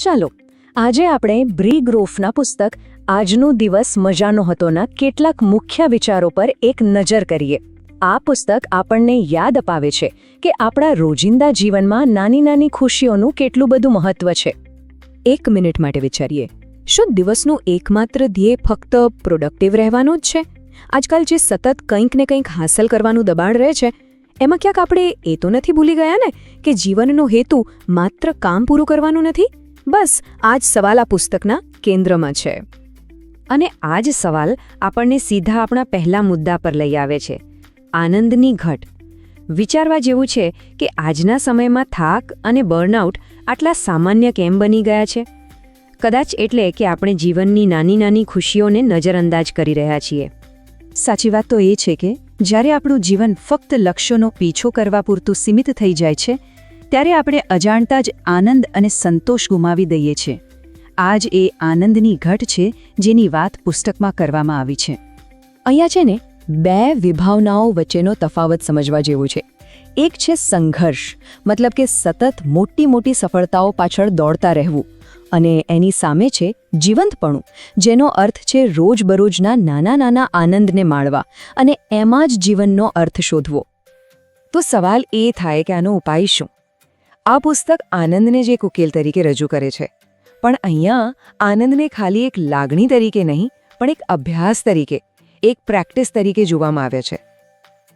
ચાલો, આજે આપણે બ્રી ગ્રોફના પુસ્તક આજનો દિવસ મજાનો હતોના કેટલાક મુખ્ય વિચારો પર એક નજર કરીએ. આ પુસ્તક આપણને યાદ અપાવે છે કે આપણા રોજિંદા જીવનમાં નાની નાની ખુશીઓનું કેટલું બધું મહત્વ છે. એક મિનિટ માટે વિચારીએ. શું દિવસનું એકમાત્ર ધ્યેય ફક્ત પ્રોડક્ટિવ રહેવાનું જ છે? આજકાલ જે સતત કંઈક ને કંઈક હાંસલ કરવાનું દબાણ રહે છે, એમાં ક્યાંક આપણે એ તો નથી ભૂલી ગયા ને કે જીવનનો હેતુ માત્ર કામ પૂરું કરવાનું નથી? બસ આ જ સવાલ આ પુસ્તકના કેન્દ્રમાં છે. અને આ જ સવાલ આપણને સીધા આપણા પહેલા મુદ્દા પર લઈ આવે છે. આનંદની ઘટ. વિચારવા જેવું છે કે આજના સમયમાં થાક અને બર્નઆઉટ આટલા સામાન્ય કેમ બની ગયા છે? કદાચ એટલે કે આપણે જીવનની નાની નાની ખુશીઓને નજરઅંદાજ કરી રહ્યા છીએ. સાચી વાત તો એ છે કે જ્યારે આપણું જીવન ફક્ત લક્ષ્યોનો પીછો કરવા પૂરતું સીમિત થઈ જાય છે ત્યારે આપણે અજાણતા જ આનંદ અને સંતોષ ગુમાવી દઈએ છીએ. આ જ એ આનંદની ઘટ છે જેની વાત પુસ્તકમાં કરવામાં આવી છે. અહીંયા છે ને, બે વિભાવનાઓ વચ્ચેનો તફાવત સમજવા જેવું છે. એક છે સંઘર્ષ, મતલબ કે સતત મોટી મોટી સફળતાઓ પાછળ દોડતા રહેવું. અને એની સામે છે જીવંતપણું, જેનો અર્થ છે રોજબરોજના નાના નાના આનંદને માણવા અને એમાં જ જીવનનો અર્થ શોધવો. તો સવાલ એ થાય કે આનો ઉપાય શું? આ પુસ્તક આનંદને જ ઉકેલ તરીકે રજૂ કરે છે. પણ અહીંયા આનંદને ખાલી એક લાગણી તરીકે નહીં, પણ એક અભ્યાસ તરીકે, એક પ્રેક્ટિસ તરીકે જોવામાં આવે છે.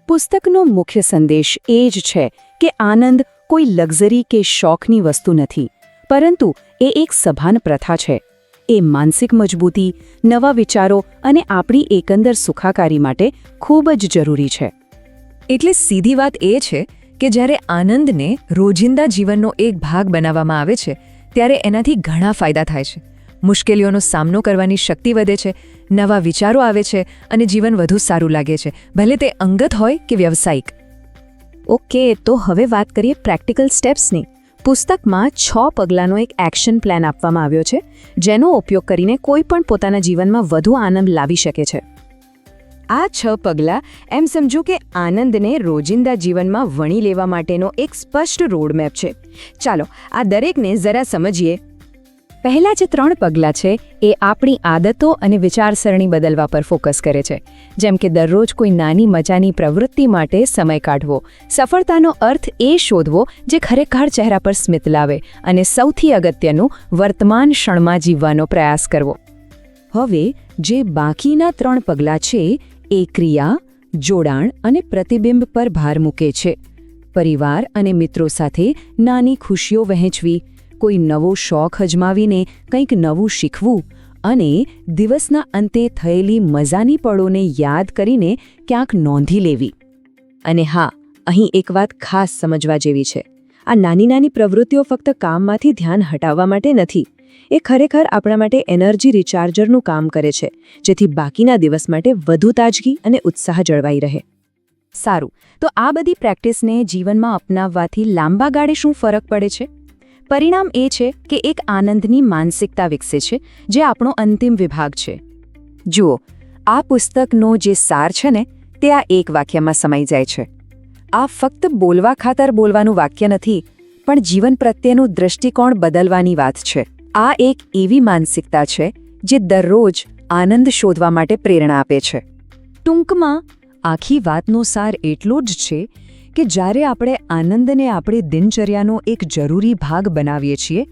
પુસ્તકનો મુખ્ય સંદેશ એ જ છે કે આનંદ કોઈ લક્ઝરી કે શોખની વસ્તુ નથી, પરંતુ એ એક સભાન પ્રથા છે. એ માનસિક મજબૂતી, નવા વિચારો અને આપણી એકંદર સુખાકારી માટે ખૂબ જ જરૂરી છે. એટલે સીધી વાત એ છે કે જ્યારે આનંદને રોજિંદા જીવનનો એક ભાગ બનાવવામાં આવે છે, ત્યારે એનાથી ઘણા ફાયદા થાય છે. મુશ્કેલીઓનો સામનો કરવાની શક્તિ વધે છે, નવા વિચારો આવે છે અને જીવન વધુ સારું લાગે છે. ભલે તે અંગત હોય કે વ્યવસાયિક. ઓકે, તો હવે વાત કરીએ પ્રેક્ટિકલ સ્ટેપ્સની. પુસ્તકમાં છ પગલાંનો એક એક્શન પ્લાન આપવામાં આવ્યો છે, જેનો ઉપયોગ કરીને કોઈ પણ પોતાના જીવનમાં વધુ આનંદ લાવી શકે છે. આ છ પગલાં એમ સમજો કે આનંદને રોજિંદા જીવનમાં વણી લેવા માટેનો એક સ્પષ્ટ રોડમેપ છે. ચાલો, આ દરેકને જરા સમજીએ. પહેલા જે ત્રણ પગલાં છે, એ આપણી આદતો અને વિચારસરણી બદલવા પર ફોકસ કરે છે. જેમ કે દરરોજ કોઈ નાની મજાની પ્રવૃત્તિ માટે સમય કાઢવો. સફળતાનો અર્થ એ શોધવો જે ખરેખર ચહેરા પર સ્મિત લાવે અને સૌથી અગત્યનું, વર્તમાન ક્ષણમાં જીવવાનો પ્રયાસ કરવો. હવે, જે બાકીના ત્રણ પગલાં છે એ ક્રિયા, જોડાણ અને પ્રતિબિંબ પર ભાર મૂકે છે. પરિવાર અને મિત્રો સાથે નાની ખુશીઓ વહેંચવી, કોઈ નવો શોખ અજમાવીને કંઈક નવું શીખવું અને દિવસના અંતે થયેલી મજાની પળોને યાદ કરીને ક્યાંક નોંધી લેવી. અને હા, અહીં એક વાત ખાસ સમજવા જેવી છે. આ નાની નાની પ્રવૃત્તિઓ ફક્ત કામમાંથી ધ્યાન હટાવવા માટે નથી એ ખરેખર આપણા માટે એનર્જી રિચાર્જરનું કામ કરે છે, જેથી બાકીના દિવસ માટે વધુ તાજગી અને ઉત્સાહ જળવાઈ રહે. સારું, તો આ બધી પ્રેક્ટિસને જીવનમાં અપનાવવાથી લાંબા ગાળે શું ફરક પડે છે? પરિણામ એ છે કે એક આનંદની માનસિકતા વિકસે છે, જે આપણો અંતિમ વિભાગ છે. જુઓ, આ પુસ્તકનો જે સાર છે ને, તે આ એક વાક્યમાં સમાઈ જાય છે. આ ફક્ત બોલવા ખાતર બોલવાનું વાક્ય નથી, પણ જીવન પ્રત્યેનું દૃષ્ટિકોણ બદલવાની વાત છે. આ એક એવી માનસિકતા છે જે દરરોજ આનંદ શોધવા માટે પ્રેરણા આપે છે. ટૂંકમાં, આખી વાતનો સાર એટલો જ છે કે જ્યારે આપણે આનંદને આપણી દિનચર્યાનો એક જરૂરી ભાગ બનાવીએ છીએ,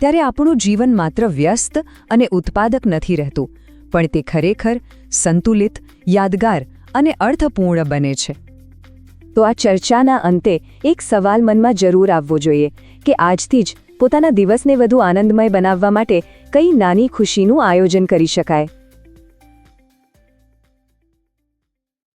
ત્યારે આપણું જીવન માત્ર વ્યસ્ત અને ઉત્પાદક નથી રહેતું, પણ તે ખરેખર સંતુલિત, યાદગાર અને અર્થપૂર્ણ બને છે. તો આ ચર્ચાના અંતે એક સવાલ મનમાં જરૂર આવવો જોઈએ કે આજથી જ પોતાના દિવસને વધુ આનંદમય બનાવવા માટે કઈ નાની ખુશીનું આયોજન કરી શકાય.